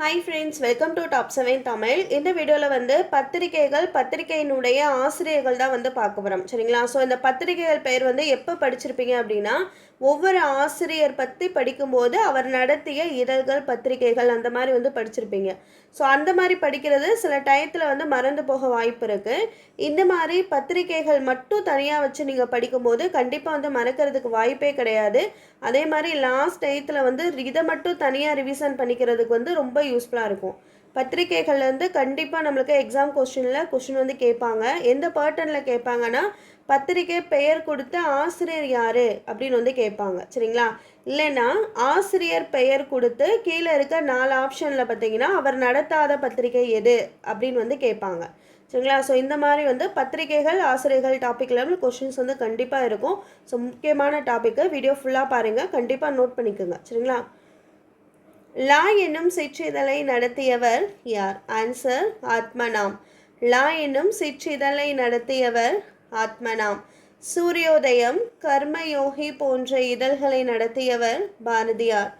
Hi friends welcome to top seven Tamil இந்த வீடியோவில் வந்து பத்திரிகைகள் பத்திரிகையினுடைய ஆசிரியர்கள் தான் வந்து பார்க்க போகிறோம் சரிங்களா? ஸோ இந்த பத்திரிகைகள் பெயர் வந்து எப்போ படிச்சிருப்பீங்க அப்படின்னா ஒவ்வொரு ஆசிரியர் பற்றி படிக்கும்போது அவர் நடத்திய இதழ்கள் பத்திரிகைகள் அந்த மாதிரி வந்து படிச்சிருப்பீங்க. ஸோ அந்த மாதிரி படிக்கிறது சில டயத்தில் வந்து மறந்து போக வாய்ப்பு இருக்குது இந்த மாதிரி பத்திரிகைகள் மட்டும் தனியாக வச்சு நீங்கள் படிக்கும்போது கண்டிப்பாக வந்து மறக்கிறதுக்கு வாய்ப்பே கிடையாது. அதே மாதிரி லாஸ்ட் டயத்தில் வந்து இதை மட்டும் தனியாக ரிவிஷன் பண்ணிக்கிறதுக்கு வந்து ரொம்ப யூஸ்ஃபுல்லாக இருக்கும். பத்திரிகைகள்லேருந்து கண்டிப்பாக நம்மளுக்கு எக்ஸாம் கொஸ்டினில் கொஸ்டின் வந்து கேட்பாங்க. எந்த பேட்டர்னில் கேட்பாங்கன்னா பத்திரிகை பெயர் கொடுத்த ஆசிரியர் யார்? அப்படின்னு வந்து கேட்பாங்க. சரிங்களா? இல்லைன்னா ஆசிரியர் பெயர் கொடுத்து கீழே இருக்க நாலு ஆப்ஷனில் பார்த்தீங்கன்னா அவர் நடத்தாத பத்திரிகை எது? அப்படின்னு வந்து கேட்பாங்க. சரிங்களா? ஸோ இந்த மாதிரி வந்து பத்திரிகைகள் ஆசிரியர்கள் டாபிக் லெவல் கொஷின்ஸ் வந்து கண்டிப்பாக இருக்கும். ஸோ முக்கியமான டாப்பிக்கு வீடியோ ஃபுல்லாக பாருங்கள் கண்டிப்பாக நோட் பண்ணிக்கோங்க. சரிங்களா? லா என்னும் சிற்றிதழை நடத்தியவர் யார்? ஆன்சர் ஆத்மனாம் லா என்னும் சிற்றிதழை நடத்தியவர் ஆத்மனாம் சூரியோதயம் கர்மயோகி போன்ற இதழ்களை நடத்தியவர் பாரதியார்.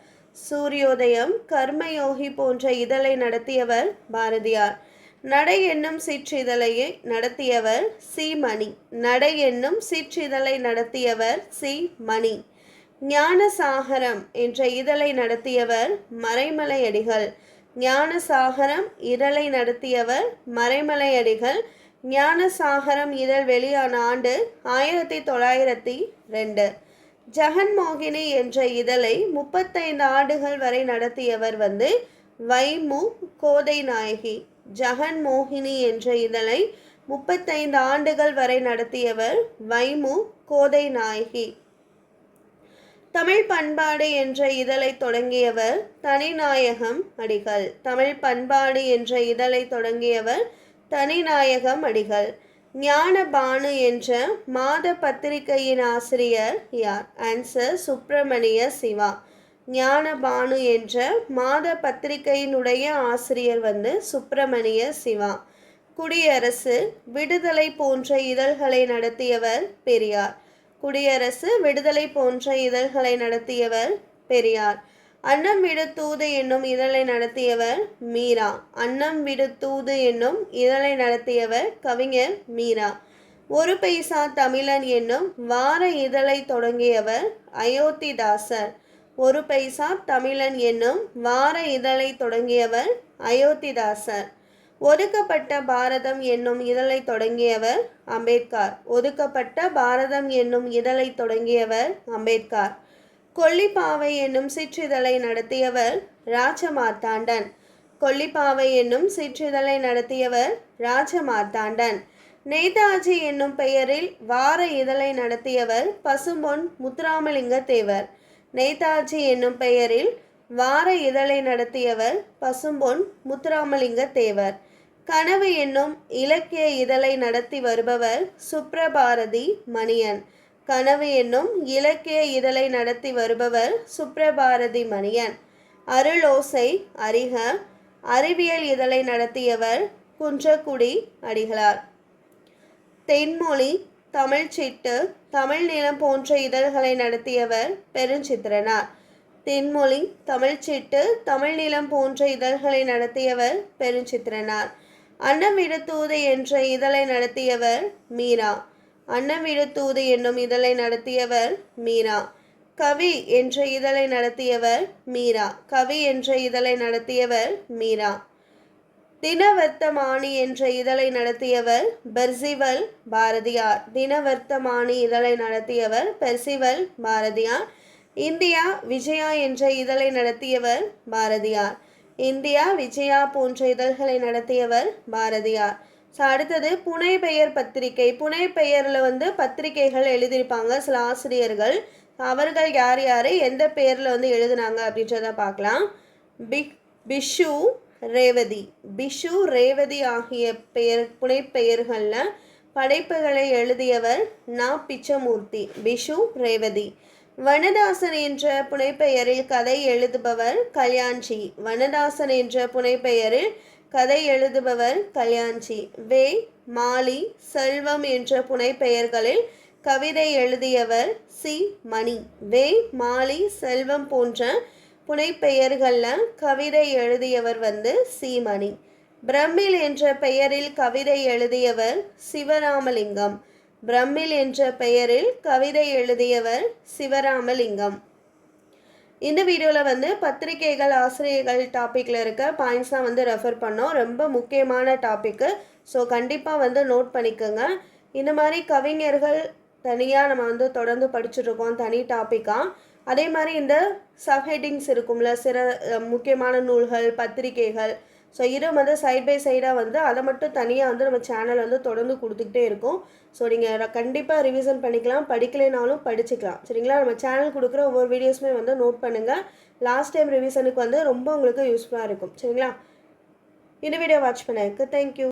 சூரியோதயம் கர்மயோகி போன்ற இதழை நடத்தியவர் பாரதியார். நடை என்னும் சிற்றிதழையை நடத்தியவர் சி. மணி. நடை என்னும் சிற்றிதழை நடத்தியவர் சி. மணி. ஞானசாகரம் என்ற இதழை நடத்தியவர் மறைமலையடிகள். ஞானசாகரம் இதழை நடத்தியவர் மறைமலையடிகள். ஞானசாகரம் இதழ் வெளியான ஆண்டு ஆயிரத்தி தொள்ளாயிரத்தி ரெண்டு. ஜெகன்மோகினி என்ற இதழை முப்பத்தைந்து ஆண்டுகள் வரை நடத்தியவர் வந்து வைமு கோதை நாயகி ஜெகன்மோகினி என்ற இதழை முப்பத்தைந்து ஆண்டுகள் வரை நடத்தியவர் வைமு கோதை நாயகி தமிழ் பண்பாடு என்ற இதழை தொடங்கியவர் தனிநாயகம் அடிகள். தமிழ் பண்பாடு என்ற இதழை தொடங்கியவர் தனிநாயகம் அடிகள். ஞானபானு என்ற மாத பத்திரிகையின் ஆசிரியர் யார்? ஆன்சர் சுப்பிரமணிய சிவா. ஞானபானு என்ற மாத பத்திரிகையினுடைய ஆசிரியர் வந்து சுப்பிரமணிய சிவா. குடியரசு விடுதலை போன்ற இதழ்களை நடத்தியவர் பெரியார். குடியரசு விடுதலை போன்ற இதழ்களை நடத்தியவர் பெரியார். அன்னம் விடு தூது என்னும் இதழை நடத்தியவர் மீரா. அன்னம் விடு தூது என்னும் இதழை நடத்தியவர் கவிஞர் மீரா. ஒரு பைசா தமிழன் என்னும் வார இதழை தொடங்கியவர் அயோத்திதாசர். ஒரு பைசா தமிழன் என்னும் வார இதழை தொடங்கியவர் அயோத்திதாசர். ஒதுக்கப்பட்ட பாரதம் என்னும் இதழை தொடங்கியவர் அம்பேத்கர். ஒதுக்கப்பட்ட பாரதம் என்னும் இதழை தொடங்கியவர் அம்பேத்கர். கொல்லிப்பாவை என்னும் சிற்றிதழை நடத்தியவர் ராஜமார்த்தாண்டன். கொல்லிப்பாவை என்னும் சிற்றிதழை நடத்தியவர் ராஜமார்த்தாண்டன். நேதாஜி என்னும் பெயரில் வார இதழை நடத்தியவர் பசும்பொன் முத்துராமலிங்க தேவர் நேதாஜி என்னும் பெயரில் வார இதழை நடத்தியவர் பசும்பொன் முத்துராமலிங்க தேவர் கனவு என்னும் இலக்கிய இதழை நடத்தி வருபவர் சுப்ரபாரதி மணியன். கனவு என்னும் இலக்கிய இதழை நடத்தி வருபவர் சுப்ரபாரதி மணியன். அருளோசை அறிக அறிவியல் இதழை நடத்தியவர் குன்றக்குடி அடிகளார். தென்மொழி தமிழ்ச்சிட்டு தமிழ்நிலம் போன்ற இதழ்களை நடத்தியவர் பெருஞ்சித்திரனார். தென்மொழி தமிழ்ச்சிட்டு தமிழ்நிலம் போன்ற இதழ்களை நடத்தியவர் பெருஞ்சித்திரனார். அன்னமிடுத்தூது என்ற இதழை நடத்தியவர் மீரா. அன்னமிடுத்தூது என்னும் இதழை நடத்தியவர் மீரா. கவி என்ற இதழை நடத்தியவர் மீரா. கவி என்ற இதழை நடத்தியவர் மீரா. தினவர்த்தமானி என்ற இதழை நடத்தியவர் பெர்சிவல் பாரதியார். தினவர்த்தமானி இதழை நடத்தியவர் பெர்சிவல் பாரதியார். இந்தியா விஜயா என்ற இதழை நடத்தியவர் பாரதியார். இந்தியா விஜயா போன்ற இதழ்களை நடத்தியவர் பாரதியார். ஸோ அடுத்தது புனை பெயர் பத்திரிகை. புனை பெயரில் வந்து பத்திரிகைகள் எழுதியிருப்பாங்க சில ஆசிரியர்கள். அவர்கள் யார் யார் எந்த பெயரில் வந்து எழுதுனாங்க அப்படின்றத பார்க்கலாம். பிக் பிஷு ரேவதி. பிஷு ரேவதி ஆகிய பெயர் புனைப்பெயர்களில் படைப்புகளை எழுதியவர் நா. பிச்சமூர்த்தி. பிஷு ரேவதி. வனதாசன் என்ற புனைப்பெயரில் கதை எழுதுபவர் கல்யாண்ஜி. வனதாசன் என்ற புனைப்பெயரில் கதை எழுதுபவர் கல்யாண்ஜி. வே. மாலி செல்வம் என்ற புனைப்பெயர்களில் கவிதை எழுதியவர் சி. மணி. வே. மாலி செல்வம் போன்ற புனைப்பெயர்களில் கவிதை எழுதியவர் வந்து சீமணி பிரமிழ் என்ற பெயரில் கவிதை எழுதியவர் சிவராமலிங்கம். பிரம்மில் என்ற பெயரில் கவிதை எழுதியவர் சிவராமலிங்கம். இந்த வீடியோவில் வந்து பத்திரிகைகள் ஆசிரியர்கள் டாப்பிக்கில் இருக்க பாயிண்ட்ஸ் தான் வந்து ரெஃபர் பண்ணோம். ரொம்ப முக்கியமான டாப்பிக்கு ஸோ கண்டிப்பாக வந்து நோட் பண்ணிக்கோங்க. இந்த மாதிரி கவிஞர்கள் தனியாக நம்ம வந்து தொடர்ந்து படிச்சுட்ருக்கோம் தனி டாப்பிக்காக அதே மாதிரி இந்த சப்ஹெட்டிங்ஸ் இருக்கும்ல சில முக்கியமான நூல்கள் பத்திரிகைகள் ஸோ இது வந்து சைட் பை சைடாக வந்து அதை மட்டும் தனியாக வந்து நம்ம சேனல் வந்து தொடர்ந்து கொடுத்துக்கிட்டே இருக்கும். ஸோ நீங்கள் கண்டிப்பாக ரிவிஷன் பண்ணிக்கலாம். படிக்கலைனாலும் படிச்சுக்கலாம். சரிங்களா? நம்ம சேனல் கொடுக்குற ஒவ்வொரு வீடியோஸுமே வந்து நோட் பண்ணுங்கள் லாஸ்ட் டைம் ரிவிஷனுக்கு வந்து ரொம்ப உங்களுக்கு யூஸ்ஃபுல்லாக இருக்கும். சரிங்களா? இந்த வீடியோ வாட்ச் பண்ணதுக்கு தேங்க்யூ